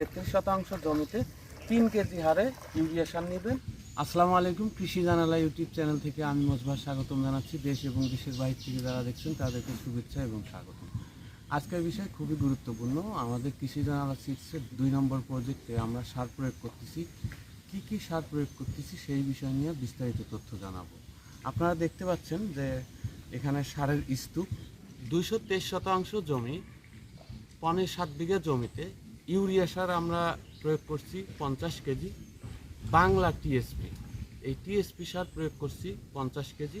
তেত্রিশ শতাংশ জমিতে তিন কেজি হারে ইউরিয়া সার নেবেন। আসসালামু আলাইকুম, কৃষি জানালা ইউটিউব চ্যানেল থেকে আমি মজবার স্বাগতম জানাচ্ছি। দেশ এবং দেশের বাইরে থেকে যারা দেখছেন, তাদেরকে শুভেচ্ছা এবং স্বাগতম। আজকের বিষয় খুবই গুরুত্বপূর্ণ। আমাদের কৃষি জানালা সিক্সের দুই নম্বর প্রজেক্টে আমরা সার প্রয়োগ করতেছি। কি কি সার প্রয়োগ করতেছি সেই বিষয় নিয়ে বিস্তারিত তথ্য জানাব। আপনারা দেখতে পাচ্ছেন যে এখানে সারের স্তূপ। দুইশো তেইশ শতাংশ জমি, পনেরো সাত বিঘা জমিতে ইউরিয়া সার আমরা প্রয়োগ করছি পঞ্চাশ কেজি, বাংলা টিএসপি এই টিএসপি সার প্রয়োগ করছি পঞ্চাশ কেজি,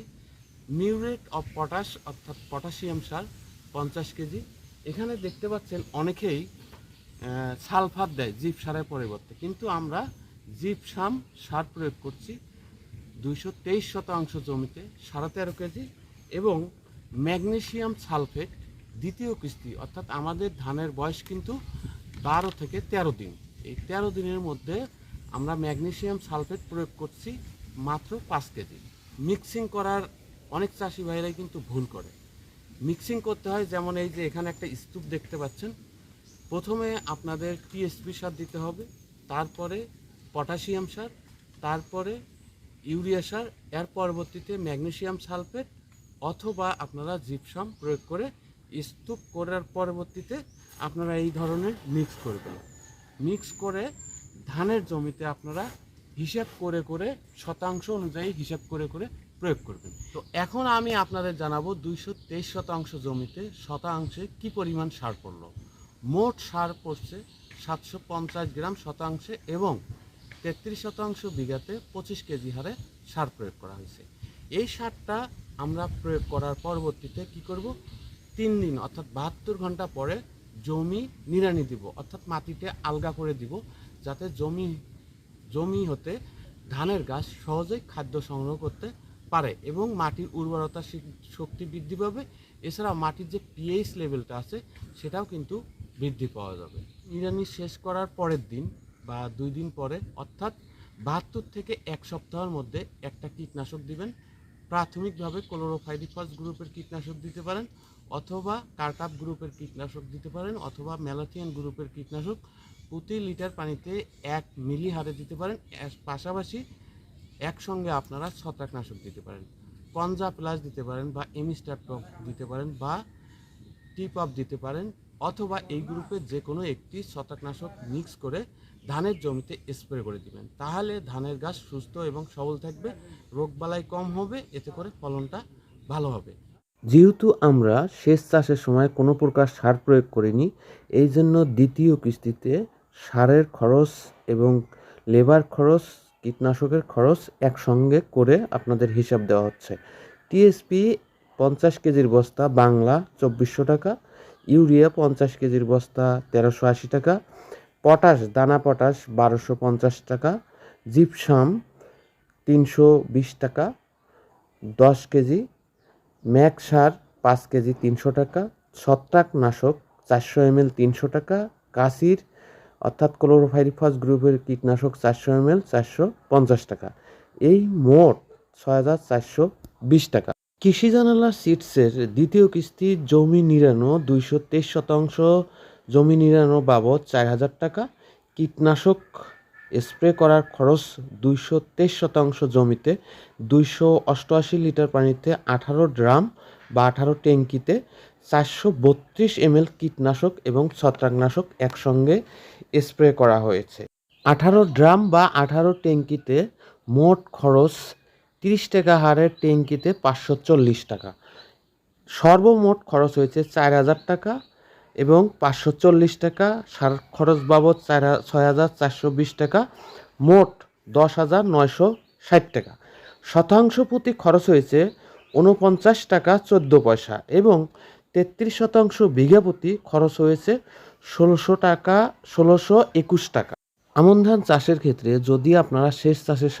মিউরেট অফ পটাশ অর্থাৎ পটাশিয়াম সার পঞ্চাশ কেজি। এখানে দেখতে পাচ্ছেন অনেকেই সালফার দেয় জিপ সারের পরিবর্তে, কিন্তু আমরা জিপসাম সার প্রয়োগ করছি দুইশো তেইশ শতাংশ জমিতে সাড়ে তেরো কেজি এবং ম্যাগনেসিয়াম সালফেট দ্বিতীয় কিস্তি, অর্থাৎ আমাদের ধানের বয়স কিন্তু বারো থেকে তেরো দিন। এই তেরো দিনের মধ্যে আমরা ম্যাগনেসিয়াম সালফেট প্রয়োগ করছি মাত্র পাঁচ কেজি। মিক্সিং করার অনেক চাষি ভাইরাই কিন্তু ভুল করে। মিক্সিং করতে হয় যেমন এই যে এখানে একটা স্তূপ দেখতে পাচ্ছেন। প্রথমে আপনাদের টিএসপি সার দিতে হবে, তারপরে পটাশিয়াম সার, তারপরে ইউরিয়া সার, এর পরবর্তীতে ম্যাগনেসিয়াম সালফেট অথবা আপনারা জিপসাম প্রয়োগ করে স্তূপ করার পরবর্তীতে আপনারা এই ধরনের মিক্স করবেন মিক্স করে ধানের জমিতে আপনারা হিসাব করে করে, শতাংশ অনুযায়ী হিসাব করে করে প্রয়োগ করবেন তো এখন আমি আপনাদের জানাব দুইশো তেইশ শতাংশ জমিতে শতাংশে কি পরিমাণ সার পড়ল। মোট সার পড়ছে সাতশো পঞ্চাশ গ্রাম শতাংশে এবং তেত্রিশ শতাংশ বিঘাতে পঁচিশ কেজি হারে সার প্রয়োগ করা হয়েছে। এই সারটা আমরা প্রয়োগ করার পরবর্তীতে কি করব? তিন দিন অর্থাৎ বাহাত্তর ঘণ্টা পরে জমি নিড়ানি দিব, অর্থাৎ মাটিতে আলগা করে দিব, যাতে জমি জমি হতে ধানের গাছ সহজেই খাদ্য সংগ্রহ করতে পারে এবং মাটির উর্বরতা শক্তি বৃদ্ধি পাবে। এছাড়া মাটির যে পিএইচ লেভেলটা আছে, সেটাও কিন্তু বৃদ্ধি পাওয়া যাবে। নিড়ানি শেষ করার পরের দিন বা দুই দিন পরে, অর্থাৎ বাহাত্তর থেকে এক সপ্তাহের মধ্যে একটা কীটনাশক দিবেন। প্রাথমিকভাবে ক্লোরোফাইরিফাস গ্রুপের কীটনাশক দিতে পারেন, অথবা কার্টাপ গ্রুপের কীটনাশক দিতে পারেন, অথবা ম্যালাথিয়ান গ্রুপের কীটনাশক। প্রতি লিটার পানিতে এক মিলি হারে দিতে পারেন পাশাপাশি একসঙ্গে আপনারা ছত্রাকনাশক দিতে পারেন কনজা প্লাস দিতে পারেন বা এমিস্টারটক দিতে পারেন বা টিপ আপ দিতে পারেন। অথবা এই গ্রুপের যে কোনো একটি ছত্রাকনাশক মিক্স করে ধানের জমিতে স্প্রে করে দিবেন। তাহলে ধানের গাছ সুস্থ এবং সবল থাকবে রোগবালাই কম হবে, এতে করে ফলনটা ভালো হবে। যেহেতু আমরা সেচ চাষের সময় কোনো প্রকার সার প্রয়োগ করিনি, এই জন্য দ্বিতীয় কিস্তিতে সারের খরচ এবং লেবার খরচ, কীটনাশকের খরচ একসঙ্গে করে আপনাদের হিসাব দেওয়া হচ্ছে। টিএসপি পঞ্চাশ কেজির বস্তা বাংলা চব্বিশশো টাকা, ইউরিয়া পঞ্চাশ কেজির বস্তা তেরোশো আশি টাকা, পটাশ, দানা পটাশ বারোশো পঞ্চাশ টাকা, জিপসাম তিনশো বিশ টাকা, দশ কেজি, ম্যাক সার পাঁচ কেজি তিনশো টাকা, ছত্রাকনাশক চারশো এমএল তিনশো টাকা, কাশির অর্থাৎ ক্লোরোফাইরিফাস গ্রুপের কীটনাশক চারশো এমএল চারশো পঞ্চাশ টাকা। এই মোট ছয় হাজার চারশো বিশ টাকা। কৃষি জানালা সিটসের দ্বিতীয় কিস্তি জমি নিরানো দুইশো তেইশ শতাংশ। জমি নিরানো বাবদ চার হাজার টাকা। কীটনাশক স্প্রে করার খরচ দুইশো তেইশ শতাংশ জমিতে। দুইশো অষ্টআশি লিটার পানিতে আঠারো ড্রাম বা আঠারো ট্যাঙ্কিতে চারশো বত্রিশ এমএল কীটনাশক এবং ছত্রাকনাশক একসঙ্গে স্প্রে করা হয়েছে। আঠারো ড্রাম বা আঠারো ট্যাঙ্কিতে মোট খরচ তিরিশ টাকা হারের ট্যাঙ্কিতে পাঁচশো চল্লিশ টাকা। সর্বমোট খরচ হয়েছে চার হাজার টাকা এবং পাঁচশো চল্লিশ টাকা। সার খরচ বাবদ চার ছয় হাজার চারশো বিশ টাকা, মোট দশ হাজার নয়শো ষাট টাকা। শতাংশ প্রতি খরচ হয়েছে উনপঞ্চাশ টাকা চোদ্দ পয়সা এবং তেত্রিশ শতাংশ বিঘা প্রতি খরচ হয়েছে ষোলোশো টাকা, ষোলোশো একুশ টাকা। আমন ধান চাষের ক্ষেত্রে যদি আপনারা শেষ চাষের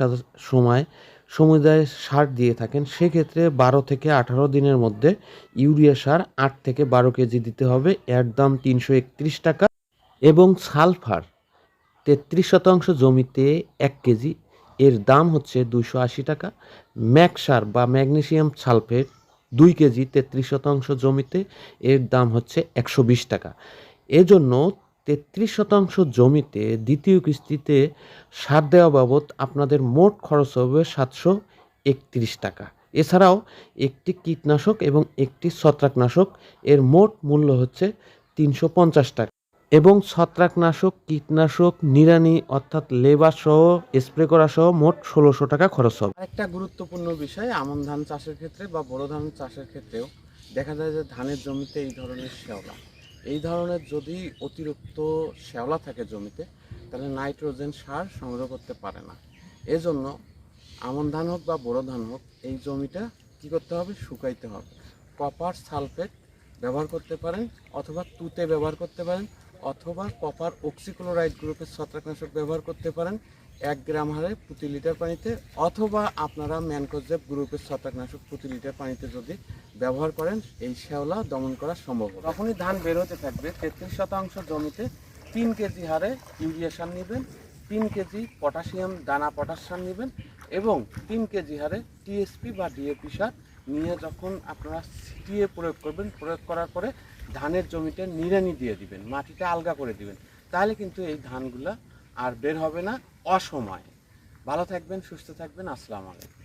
সময় সমুদায় সার দিয়ে থাকেন, সেক্ষেত্রে বারো থেকে আঠারো দিনের মধ্যে ইউরিয়া সার আট থেকে বারো কেজি দিতে হবে। এর দাম তিনশো একত্রিশ টাকা এবং সালফার তেত্রিশ শতাংশ জমিতে এক কেজি। এর দাম হচ্ছে দুশো আশি টাকা। ম্যাকসার বা ম্যাগনেসিয়াম সালফেট দুই কেজি তেত্রিশ শতাংশ জমিতে এর দাম হচ্ছে একশো বিশ টাকা। এজন্য তেত্রিশ শতাংশ জমিতে দ্বিতীয় কিস্তিতে সার দেওয়া বাবদ আপনাদের মোট খরচ হবে সাতশো একত্রিশ টাকা। এছাড়াও একটি কীটনাশক এবং একটি ছত্রাকনাশক এর মোট মূল্য হচ্ছে তিনশো পঞ্চাশ টাকা। এবং ছত্রাকনাশক, কীটনাশক, নিড়ানি অর্থাৎ লেবার সহ, স্প্রে করা সহ মোট ষোলোশো টাকা খরচ হবে। একটা গুরুত্বপূর্ণ বিষয়, আমন ধান চাষের ক্ষেত্রে বা বড় ধান চাষের ক্ষেত্রেও দেখা যায় যে ধানের জমিতে এই ধরনের শ্যাওলা এই ধরনের যদি অতিরিক্ত শ্যাওলা থাকে জমিতে, তাহলে নাইট্রোজেন সার সংগ্রহ করতে পারে না। এজন্য আমন ধান হোক বা বড় ধান হোক, এই জমিটা কি করতে হবে? শুকাইতে হবে। কপার সালফেট ব্যবহার করতে পারেন অথবা তুতে ব্যবহার করতে পারেন অথবা কপার অক্সিক্লোরাইড গ্রুপের ছত্রাকনাশক ব্যবহার করতে পারেন। এক গ্রাম হারে প্রতি লিটার পানিতে অথবা আপনারা ম্যানকোজেব গ্রুপের ছত্রাকনাশক প্রতি লিটার পানিতে যদি ব্যবহার করেন, এই শ্যাওলা দমন করা সম্ভব হবে। যখনই ধান বের হতে থাকবে। তেত্রিশ শতাংশ জমিতে তিন কেজি হারে ইউরিয়া সার নেবেন, তিন কেজি পটাশিয়াম, দানা পটাশ সার নেবেন এবং তিন কেজি হারে টিএসপি বা ডিএপি সার নিয়ে যখন আপনারা ছিটিয়ে প্রয়োগ করবেন, প্রয়োগ করার পরে ধানের জমিতে নিড়ানি দিয়ে দিবেন, মাটিটা আলগা করে দিবেন। তাহলে কিন্তু এই ধানগুলা আর বের হবে না অসময়ে। ভালো থাকবেন, সুস্থ থাকবেন, আসসালামু আলাইকুম।